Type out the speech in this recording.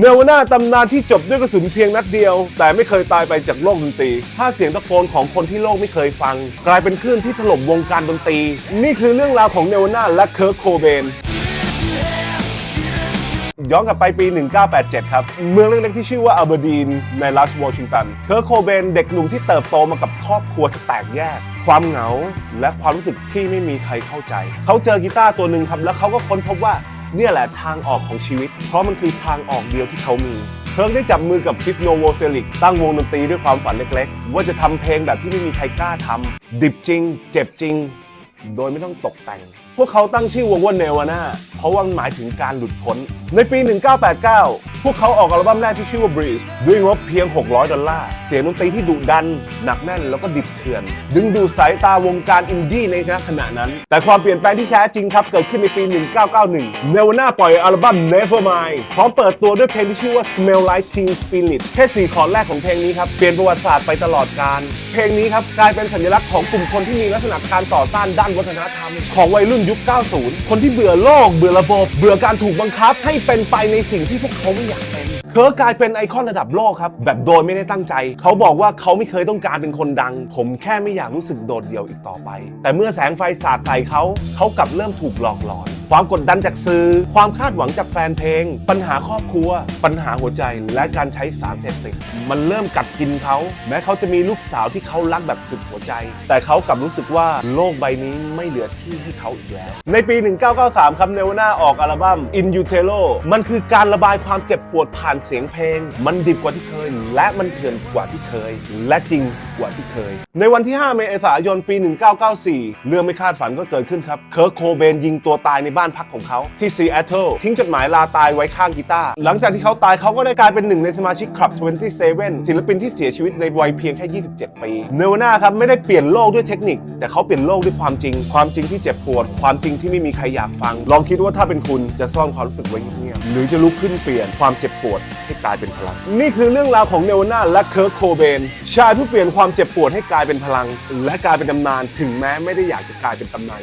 เนวาน่าตำนานที่จบด้วยกระสุนเพียงนัดเดียว แต่ไม่เคยตายไปจากโลกดนตรีถ้าเสียงตะโกนของคนที่โลกไม่เคยฟัง กลายเป็นคลื่นที่ถล่มวงการดนตรี นี่คือเรื่องราวของเนวาน่าและเคิร์กโคเบนย้อนกลับไปปี 1987 ครับ เมืองเล็กๆที่ชื่อว่าอัลเบอร์ดีนในรัฐวอชิงตัน เคิร์กโคเบนเด็กหนุ่มที่เติบโตมากับครอบครัวที่แตกแยก ความเหงา และความรู้สึกที่ไม่มีใครเข้าใจ เขาเจอกีตาร์ตัวหนึ่งครับ แล้วเขาก็ค้นพบว่า เนี่ยแหละทางออกของชีวิต เพราะมันคือทางออกเดียวที่เขามี เพิร์กได้จับมือกับคริสโนโวเซลิกตั้งวงดนตรีด้วยความฝันเล็กๆ ว่าจะทำเพลงแบบที่ไม่มีใครกล้าทำดิบจริง เจ็บจริง โดยไม่ต้องตกแต่ง พวกเขาตั้งชื่อวงว่าเนวาน่าเพราะว่ามันหมายถึงการหลุดพ้น ในปี 1989 พวกเขาออกอัลบั้มแรกที่ชื่อว่า Breeze ด้วยงบเพียง 600 ดอลลาร์ เสียงดนตรีที่ดุดัน หนักแน่นแล้วก็ดิบเถื่อน ดึงดูดสายตาวงการอินดี้ในขณะนั้น แต่ความเปลี่ยนแปลงที่แท้จริงครับ เกิดขึ้นในปี 1991เนวาน่าปล่อยอัลบั้ม Nevermind พร้อมเปิดตัวด้วยเพลงที่ชื่อว่า Smell Like Teen Spirit แค่สี่คอร์ดแรกของเพลงนี้ครับเปลี่ยนประวัติศาสตร์ไปตลอดกาลเพลงนี้ครับกลายเป็นสัญลักษณ์ของกลุ่มคนที่มีลักษณะการต่อต้านด้านวัฒนธรรม ของวัยรุ่นยุค 90 คนที่เบื่อโลกเบื่อระบบ เบื่อการถูกบังคับให้เป็นไปในสิ่งที่พวกเขาไม่อย เป็นเคิร์กกลายเป็นไอคอนระดับโลกครับ แบบโดยไม่ได้ตั้งใจ เขาบอกว่าเขาไม่เคยต้องการเป็นคนดัง ผมแค่ไม่อยากรู้สึกโดดเดี่ยวอีกต่อไป แต่เมื่อแสงไฟสาดใส่เขา เขากลับเริ่มถูกหลอกหลอน ความกดดันจากสื่อ ความคาดหวังจากแฟนเพลง ปัญหาครอบครัว ปัญหาหัวใจและการใช้สารเสพติด มันเริ่มกัดกินเขา แม้เขาจะมีลูกสาวที่เขารักแบบสุดหัวใจ แต่เขากลับรู้สึกว่าโลกใบนี้ไม่เหลือที่ให้เขาอีกแล้ว ในปี 1993ครับเนวน่าออกอัลบั้ม In Utero มันคือการระบายความเจ็บปวดผ่านเสียงเพลง มันดิบกว่าที่เคย และมันเถื่อนกว่าที่เคย และจริงกว่าที่เคย ในวันที่ 5 เมษายนปี 1994 เรื่องไม่คาดฝันก็เกิดขึ้นครับเคิร์กโคเบนยิงตัวตายในบ้านพักของเขาที่ซีแอตเทิลทิ้งจดหมายลาตายไว้ข้างกีตาร์หลังจากที่เขาตายเขาก็ได้กลายเป็นหนึ่งในสมาชิกคลับ 27 ศิลปินที่เสียชีวิตในวัยเพียงแค่ 27 ปีเนวาน่าครับไม่ได้เปลี่ยนโลกด้วยเทคนิค แต่เขาเปลี่ยนโลกด้วยความจริง ความจริงที่เจ็บปวด ความจริงที่ไม่มีใครอยากฟัง ลองคิดว่าถ้าเป็นคุณจะซ่อนความรู้สึกไว้เงียบๆหรือจะลุกขึ้นเปลี่ยนความเจ็บปวดให้กลายเป็นพลัง นี่คือเรื่องราวของเนวาน่าและเคิร์กโคเบนชายผู้เปลี่ยนความเจ็บปวดให้กลายเป็นพลัง และกลายเป็นตำนาน ถึงแม้ไม่ได้อยากจะกลายเป็นตำนาน